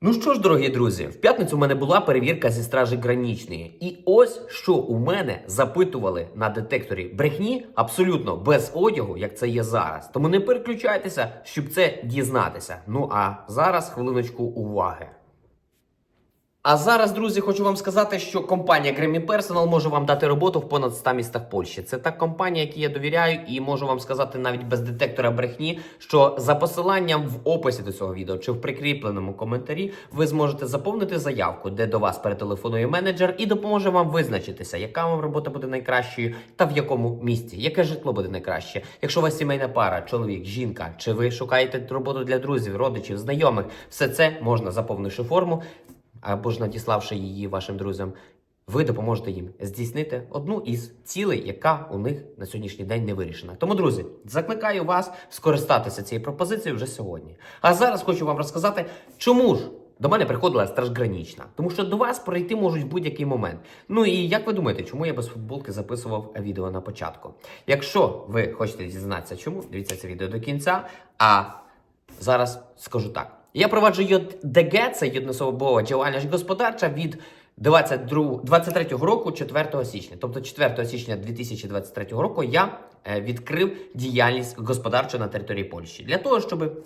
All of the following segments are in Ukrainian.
Ну що ж, дорогі друзі, в п'ятницю в мене була перевірка зі стражі гранічної. І ось що у мене запитували на детекторі брехні абсолютно без одягу, як це є зараз. Тому не переключайтеся, щоб це дізнатися. Ну а зараз хвилиночку уваги. А зараз, друзі, хочу вам сказати, що компанія Grammy Personal може вам дати роботу в понад 100 містах Польщі. Це та компанія, якій я довіряю, і можу вам сказати навіть без детектора брехні, що за посиланням в описі до цього відео чи в прикріпленому коментарі ви зможете заповнити заявку, де до вас перетелефонує менеджер і допоможе вам визначитися, яка вам робота буде найкращою та в якому місці, яке житло буде найкраще. Якщо у вас сімейна пара, чоловік, жінка, чи ви шукаєте роботу для друзів, родичів, знайомих, все це можна заповнивши форму або ж надіславши її вашим друзям, ви допоможете їм здійснити одну із цілей, яка у них на сьогоднішній день не вирішена. Тому, друзі, закликаю вас скористатися цією пропозицією вже сьогодні. А зараз хочу вам розказати, чому ж. До мене приходила страж гранічна, тому що до вас прийти можуть в будь-який момент. Ну і як ви думаєте, чому я без футболки записував відео на початку? Якщо ви хочете дізнатися, чому, дивіться це відео до кінця. А зараз скажу так: я проваджу ЙДГ, це єднособова діяльність господарча від 22, 23 року, 4 січня. Тобто 4 січня 2023 року я е, відкрив діяльність господарчу на території Польщі для того, щоб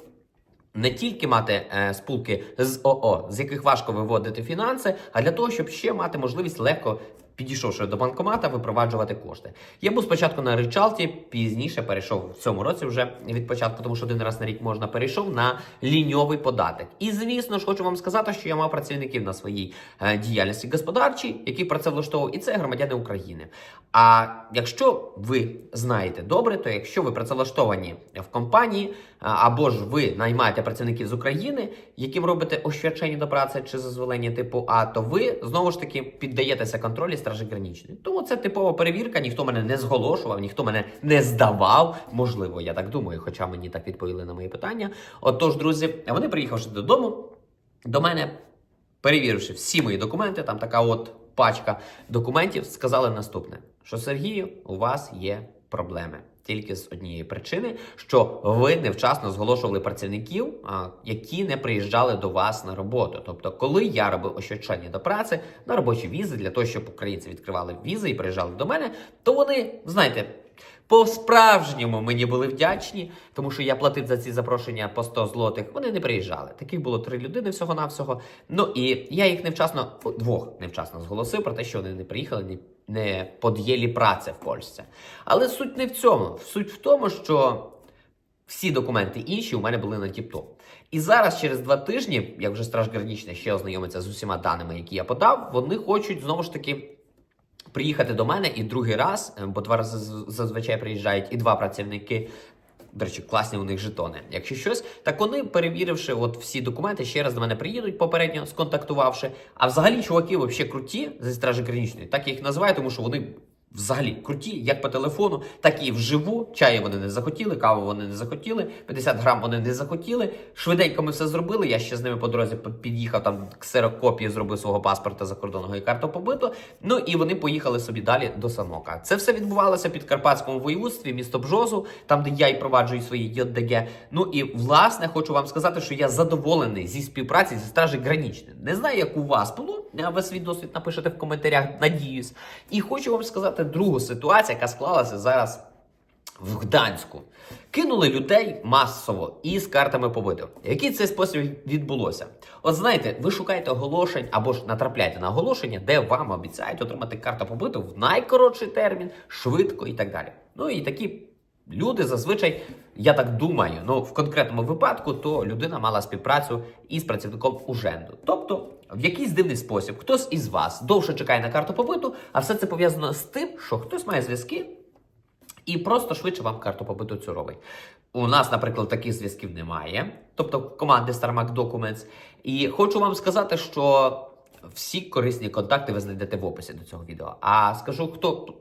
не тільки мати е, спілки з ОО, з яких важко виводити фінанси, а для того, щоб ще мати можливість легко. Підійшовши до банкомата, випроваджувати кошти. Я був спочатку на ричалті, пізніше перейшов в цьому році вже від початку, тому що один раз на рік можна перейшов на ліньовий податок. І звісно ж, хочу вам сказати, що я мав працівників на своїй е, діяльності господарчій, які працевлаштовував, і це громадяни України. А якщо ви знаєте добре, то якщо ви працевлаштовані в компанії, або ж ви наймаєте працівників з України, яким робите освячення до праці чи зазволення типу А, то ви знову ж таки піддаєтеся контролі стражі гранічної. Тому це типова перевірка, ніхто мене не зголошував, ніхто мене не здавав. Можливо, я так думаю, хоча мені так відповіли на мої питання. Отож, друзі, вони приїхавши додому до мене, перевіривши всі мої документи, там така от пачка документів, сказали наступне: що Сергію, у вас є проблеми. Тільки з однієї причини, що ви невчасно зголошували працівників, які не приїжджали до вас на роботу. Тобто, коли я робив ощущення до праці на робочі візи для того, щоб українці відкривали візи і приїжджали до мене, то вони, знаєте, по-справжньому мені були вдячні, тому що я платив за ці запрошення по 100 злотих. Вони не приїжджали. Таких було три людини всього навсього. Ну і я їх невчасно двох невчасно зголосив про те, що вони не приїхали, не, подієлі праці в Польщі. Але суть не в цьому. Суть в тому, що всі документи інші у мене були на тіп-топ. І зараз, через два тижні, як вже страж гранічна ще ознайомиться з усіма даними, які я подав, вони хочуть знову ж таки приїхати до мене і другий раз, е, бо два рази зазвичай приїжджають і два працівники. До речі, класні у них жетони. Якщо щось, так вони, перевіривши от всі документи, ще раз до мене приїдуть, попередньо сконтактувавши. А взагалі, чуваки, взагалі круті зі стражі гранічної. Так я їх називаю, тому що вони взагалі круті, як по телефону, так і вживу. Чаю вони не захотіли, каву вони не захотіли, 50 грам вони не захотіли. Швиденько ми все зробили. Я ще з ними по дорозі під- під'їхав там ксерокопії, зробив свого паспорта закордонного і карту побиту. Ну і вони поїхали собі далі до Санока. Це все відбувалося під Карпатському воєводстві, місто Бжозу, там де я і проваджую свої ЙДГ. Ну і власне хочу вам сказати, що я задоволений зі співпраці зі стражі гранічної. Не знаю, як у вас було. Ви свій досвід напишете в коментарях, надіюсь. І хочу вам сказати другу ситуацію, яка склалася зараз в Гданську. Кинули людей масово із картами побиту. Який цей спосіб відбулося? От знаєте, ви шукаєте оголошень або ж натрапляєте на оголошення, де вам обіцяють отримати карту побиту в найкоротший термін, швидко і так далі. Ну і такі люди зазвичай, я так думаю, ну в конкретному випадку, то людина мала співпрацю із працівником Уженду. Тобто, в якийсь дивний спосіб, хтось із вас довше чекає на карту побиту, а все це пов'язано з тим, що хтось має зв'язки і просто швидше вам карту побиту цю робить. У нас, наприклад, таких зв'язків немає, тобто команди StarMac Documents. І хочу вам сказати, що всі корисні контакти ви знайдете в описі до цього відео. А скажу, хто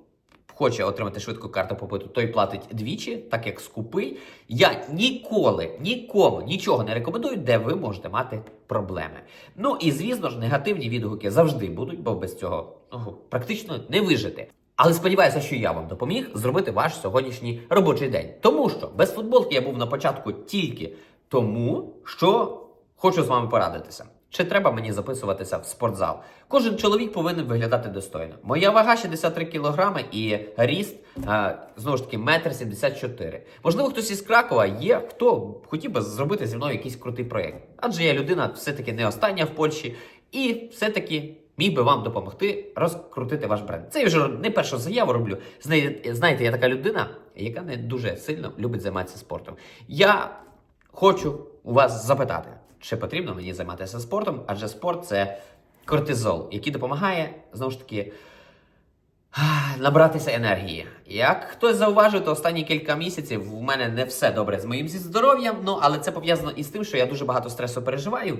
хоче отримати швидку карту побиту, той платить двічі, так як скупий. Я ніколи нікому нічого не рекомендую, де ви можете мати проблеми. Ну і звісно ж, негативні відгуки завжди будуть, бо без цього ну, практично не вижити. Але сподіваюся, що я вам допоміг зробити ваш сьогоднішній робочий день. Тому що без футболки я був на початку тільки тому, що хочу з вами порадитися. Чи треба мені записуватися в спортзал? Кожен чоловік повинен виглядати достойно. Моя вага 63 кілограми і ріст знову ж таки метр 74. Можливо, хтось із Кракова є, хто хотів би зробити зі мною якийсь крутий проєкт. Адже я людина все-таки не остання в Польщі, і все-таки міг би вам допомогти розкрутити ваш бренд. Це я вже не першу заяву роблю. Знаєте, я така людина, яка не дуже сильно любить займатися спортом. Я хочу у вас запитати, чи потрібно мені займатися спортом, адже спорт це кортизол, який допомагає знову ж таки набратися енергії. Як хтось зауважив, то останні кілька місяців у мене не все добре з моїм зі здоров'ям, ну але це пов'язано із тим, що я дуже багато стресу переживаю.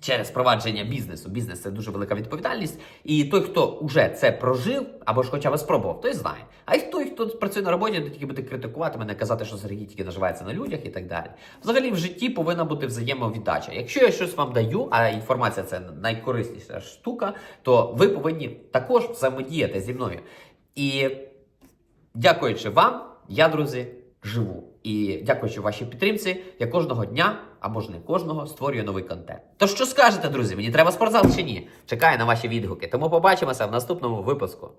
Через провадження бізнесу. Бізнес це дуже велика відповідальність. І той, хто вже це прожив або ж хоча б спробував, той знає. А й той, хто працює на роботі, тільки буде критикувати мене, казати, що Сергій тільки наживається на людях і так далі. Взагалі в житті повинна бути взаємовіддача. Якщо я щось вам даю, а інформація це найкорисніша штука, то ви повинні також взаємодіяти зі мною. І дякуючи вам, я, друзі, живу. І дякуючи вашій підтримці, я кожного дня, або ж не кожного, створюю новий контент. То що скажете, друзі? Мені треба спортзал чи ні? Чекаю на ваші відгуки. Тому побачимося в наступному випуску.